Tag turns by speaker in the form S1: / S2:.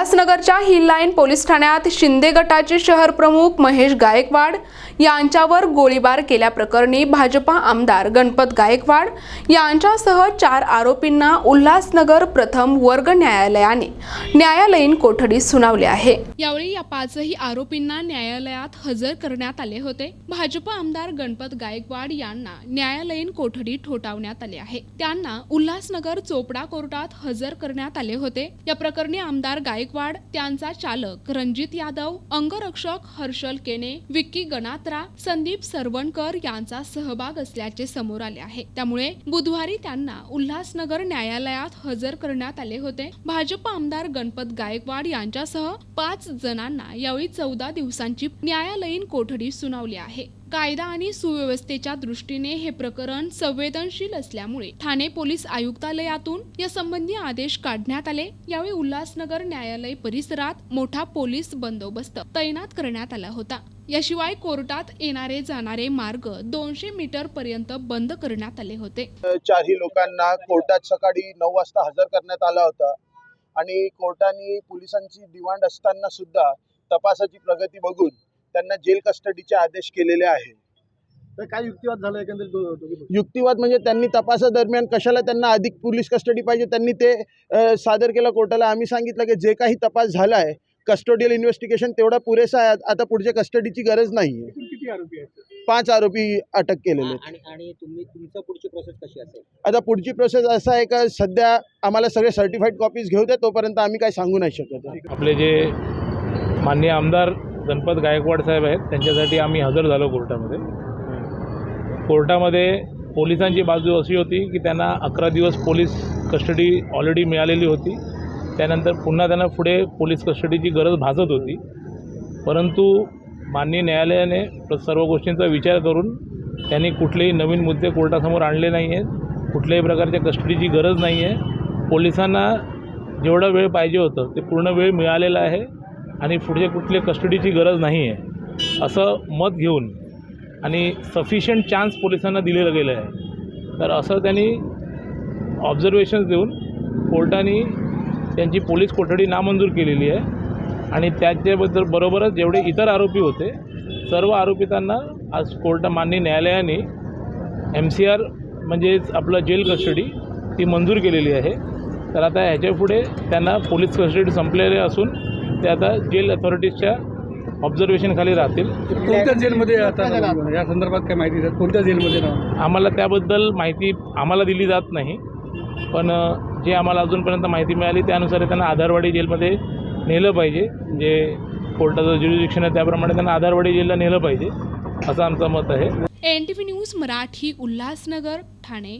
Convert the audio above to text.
S1: उल्हासनगरच्या hill line police ठाण्यात शिंदे गटाचे शहर प्रमुख महेश गायकवाड यांच्यावर गोळीबार केल्याप्रकरणी भाजपा आमदार गणपत गायकवाड यांच्यासह चार आरोपींना उल्हासनगर प्रथम वर्ग न्यायालयाने न्यायालयीन कोठडी सुनावली आहे. यावेळी या पाचही आरोपींना न्यायालयात हजर करण्यात आले होते. भाजपा आमदार गणपत गायकवाड यांना न्यायालयीन कोठडी ठोठावण्यात आली आहे. त्यांना उल्हासनगर चोपडा कोर्टात हजर करण्यात आले होते. या प्रकरणी आमदार गायकवाड त्यांचा चालक रणजित यादव अंगरक्षक हर्षल केने विक्की गणात्रा संदीप सरवणकर यांचा सहभाग असल्याचे समोर आले आहे. त्यामुळे बुधवारी त्यांना उल्हासनगर न्यायालयात हजर करण्यात आले होते. भाजप आमदार गणपत गायकवाड यांच्यासह पाच जणांना यावेळी चौदा दिवसांची न्यायालयीन कोठडी सुनावली आहे. कायदा आणि सुव्यवस्थेच्या दृष्टीने हे प्रकरण संवेदनशील असल्यामुळे ठाणे पोलीस आयुक्तालयातून या संबंधी आदेश काढण्यात आले. यावेळी उल्हासनगर न्यायालय परिसरात मोठा पोलीस बंदोबस्त तैनात करण्यात आला होता. याशिवाय कोर्टात येणारे जाणारे मार्ग दोनशे मीटर पर्यंत बंद करण्यात आले होते.
S2: चारही लोकांना कोर्टात सकाळी नऊ वाजता हजर करण्यात आला होता. आणि कोर्टाने पोलिसांची डिमांड असताना सुद्धा तपासाची प्रगती बघून त्यांना जेल कस्टडीचे आदेश केलेले आहे.
S3: तर काय युक्तिवाद झाला एकंदरीत?
S2: युक्तिवाद म्हणजे त्यांनी तपासादरम्यान कशाला त्यांना अधिक पोलीस कस्टडी पाहिजे त्यांनी ते सादर केलं कोर्टाला. आम्ही सांगितलं की जे काही तपास झाला आहे कस्टोडियल इन्व्हेस्टिगेशन तेवढा पुरेसा आहे आता पुढच्या कस्टडीची गरज नाही आहे
S3: एकूण किती आरोपी आहेत?
S2: पाच आरोपी अटक केलेले आहेत.
S4: आणि आणि तुम्ही तुमचं पुढची प्रोसेस कशी असेल?
S2: आता पुढची प्रोसेस असं आहे का सध्या आम्हाला सगळे सर्टिफाईड कॉपीज घेऊ द्या तोपर्यंत आम्ही काही सांगू नाही शकत.
S5: आपले जे माननीय आमदार गणपत गायकवाड साहेब आहेत त्यांच्यासाठी आम्ही हजर झालो कोर्टामध्ये. कोर्टामध्ये पोलिसांची बाजू अशी होती की त्यांना अकरा दिवस पोलीस कस्टडी ऑलरेडी मिळालेली होती. त्यानंतर पुन्हा त्यांना पुढे पोलीस कस्टडीची गरज भासत होती. परंतु माननीय न्यायालयाने सर्व गोष्टींचा विचार करून त्यांनी कुठलेही नवीन मुद्दे कोर्टासमोर आणले नाही आहेत कुठल्याही प्रकारच्या कस्टडीची गरज नाही आहे पोलिसांना जेवढा वेळ पाहिजे होतं ते पूर्ण वेळ मिळालेला आहे. आणि पुढचे कुठले कस्टडीची गरज नाही आहे. असं मत घेऊन आणि सफिशियंट चान्स पोलिसांना दिलेलं गेलं आहे. तर असं त्यांनी ऑब्झर्वेशन्स देऊन कोर्टाने त्यांची पोलीस कोठडी नामंजूर केलेली आहे. आणि त्याच्याबद्दल बरोबरच जेवढे इतर आरोपी होते सर्व आरोपितांना आज कोर्ट मान्य न्यायालयाने एम सी आर म्हणजेच आपलं जेल कस्टडी ती मंजूर केलेली आहे. तर आता ह्याच्यापुढे त्यांना पोलीस कस्टडी संपलेले असून ते आता जेल अथॉरिटीजच्या ऑब्झर्वेशनखाली राहतील.
S3: कोणत्या जेलमध्ये आता या संदर्भात काय माहिती द्या कोणत्या जेलमध्ये नाव
S5: आम्हाला त्याबद्दल माहिती आम्हाला दिली जात नाही. पण जे आम्हाला अजूनपर्यंत माहिती मिळाली त्यानुसार त्यांना आधारवाडी जेलमध्ये नेलं पाहिजे. जे कोर्टाचं ज्युरिडिक्शन आहे त्याप्रमाणे त्यांना आधारवाडी जेलला नेलं पाहिजे. असं आमचं मत आहे.
S1: N T V news Marathi Ulhasnagar Thane.